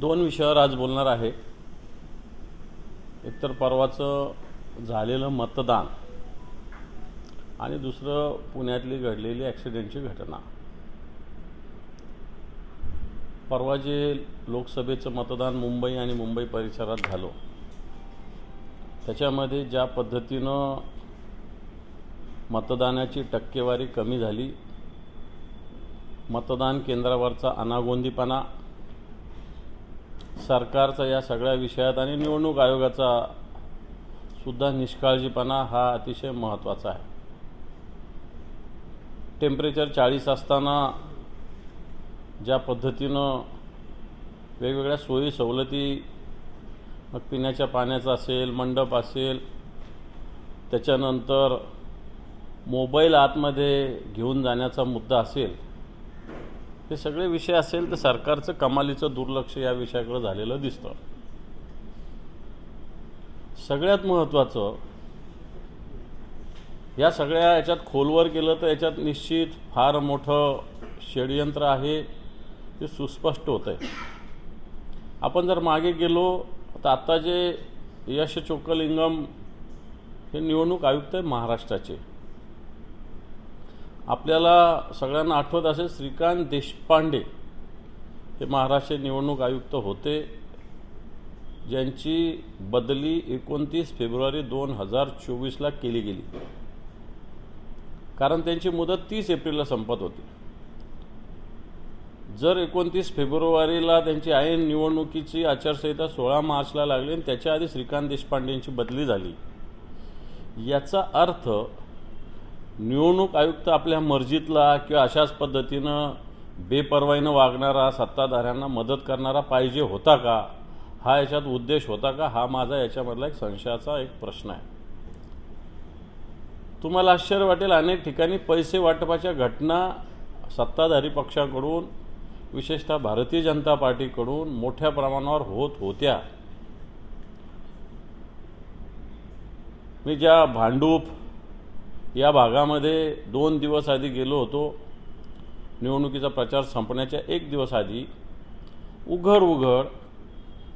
दोन विषयावर आज बोलणार आहे. एकतर परवाचं झालेलं मतदान आणि दुसरं पुण्यातली घडलेली ॲक्सिडेंटची घटना. परवा जे लोकसभेचं मतदान मुंबई आणि मुंबई परिसरात झालं त्याच्यामध्ये ज्या पद्धतीनं मतदानाची टक्केवारी कमी झाली मतदान केंद्रावरचा अनागोंदीपणा सरकारचा या सगळ्या विषयात आणि निवडणूक आयोगाचा सुद्धा निष्काळजीपणा हा अतिशय महत्त्वाचा आहे. टेम्परेचर चाळीस असताना ज्या पद्धतीनं वेगवेगळ्या सोयी सवलती मग पिण्याच्या पाण्याचा असेल मंडप असेल त्याच्यानंतर मोबाईल आतमध्ये घेऊन जाण्याचा मुद्दा असेल हे सगळे विषय असेल तर सरकारचं कमालीचं दुर्लक्ष या विषयाकडे झालेलं दिसतं. सगळ्यात महत्त्वाचं या सगळ्या याच्यात खोलवर गेलं तर याच्यात निश्चित फार मोठं षडयंत्र आहे ते सुस्पष्ट होतं आहे आपण जर मागे गेलो तर आता जे यश चोक्कलिंगम हे निवडणूक आयुक्त आहे महाराष्ट्राचे. आपल्याला सगळ्यांना आठवत असेल श्रीकांत देशपांडे हे महाराष्ट्र निवडणूक आयुक्त होते. ज्यांची बदली एकोणतीस फेब्रुवारी दोन हजार चोवीसला केली गेली. कारण त्यांची मुदत तीस एप्रिलला संपत होती. जर एकोणतीस फेब्रुवारीला त्यांची ऐन निवडणुकीची आचारसंहिता सोळा मार्चला लागली आणि त्याच्या आधी श्रीकांत देशपांडेंची बदली झाली याचा अर्थ निवडणूक आयुक्त आपल्या मर्जीतला किंवा अशाच पद्धतीनं बेपर्वाईनं वागणारा सत्ताधाऱ्यांना मदत करणारा पाहिजे होता का? हा याच्यात उद्देश होता का? हा माझा याच्यामधला एक संशयाचा एक प्रश्न आहे. तुम्हाला आश्चर्य वाटेल अनेक ठिकाणी पैसे वाटपाच्या घटना सत्ताधारी पक्षाकडून विशेषतः भारतीय जनता पार्टीकडून मोठ्या प्रमाणावर होत होत्या. मी ज्या भांडूप या भागामध्ये दोन दिवस आधी गेलो होतो. निवडणुकीचा प्रचार संपण्याच्या एक दिवस आधी उघड उघड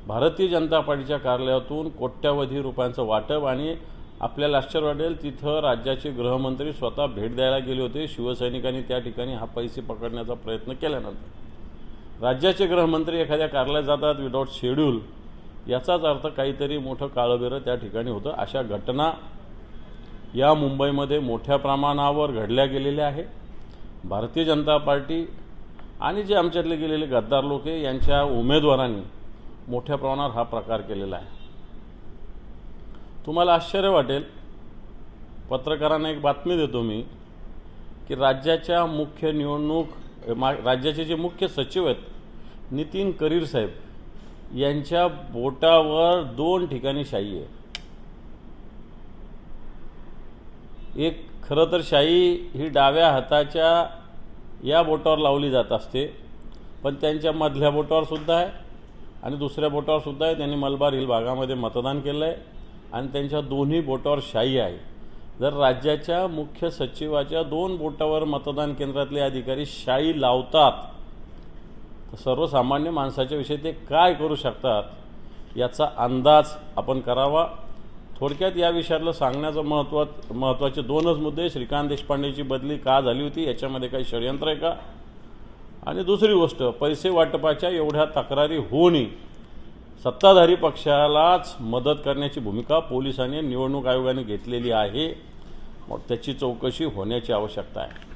भारतीय जनता पार्टीच्या कार्यालयातून कोट्यावधी रुपयांचं वाटप आणि आपल्याला आश्चर्य वाटेल तिथं राज्याचे गृहमंत्री स्वतः भेट द्यायला गेले होते. शिवसैनिकांनी त्या ठिकाणी हा पैसे पकडण्याचा प्रयत्न केल्यानंतर. राज्याचे गृहमंत्री एखाद्या कार्यालयात जातात विदाऊट शेड्यूल याचाच अर्थ काहीतरी मोठं काळबेरं त्या ठिकाणी होतं. अशा घटना या मुंबईमध्ये मोठ्या प्रमाणावर घडल्या गेलेल्या आहे भारतीय जनता पार्टी आणि जे आमच्यातले गेलेले गद्दार लोक आहे यांच्या उमेदवारांनी मोठ्या प्रमाणावर हा प्रकार केलेला आहे. तुम्हाला आश्चर्य वाटेल पत्रकारांना एक बातमी देतो मी की राज्याच्या मुख्य निवडणूक मा राज्याचे जे मुख्य सचिव आहेत नितीन करीर साहेब यांच्या बोटावर दोन ठिकाणी शाई आहे. एक खरं तर शाई ही डाव्या हाताच्या या बोटावर लावली जात असते पण त्यांच्या मधल्या बोटावरसुद्धा आहे आणि दुसऱ्या बोटावरसुद्धा आहे. त्यांनी मलबार हिल भागामध्ये मतदान केलं आहे आणि त्यांच्या दोन्ही बोटावर शाई आहे. जर राज्याच्या मुख्य सचिवाच्या दोन बोटावर मतदान केंद्रातले अधिकारी शाई लावतात तर सर्वसामान्य माणसाच्या विषयी ते काय करू शकतात याचा अंदाज आपण करावा. थोडक्यात या विषयातलं सांगण्याचं महत्त्व महत्त्वाचे दोनच मुद्दे श्रीकांत देशपांडेची बदली का झाली होती याच्यामध्ये काही षडयंत्र आहे का? आणि दुसरी गोष्ट पैसे वाटपाच्या एवढ्या तक्रारी होऊनही सत्ताधारी पक्षालाच मदत करण्याची भूमिका पोलिसांनी निवडणूक आयोगाने घेतलेली आहे. मग त्याची चौकशी होण्याची आवश्यकता आहे.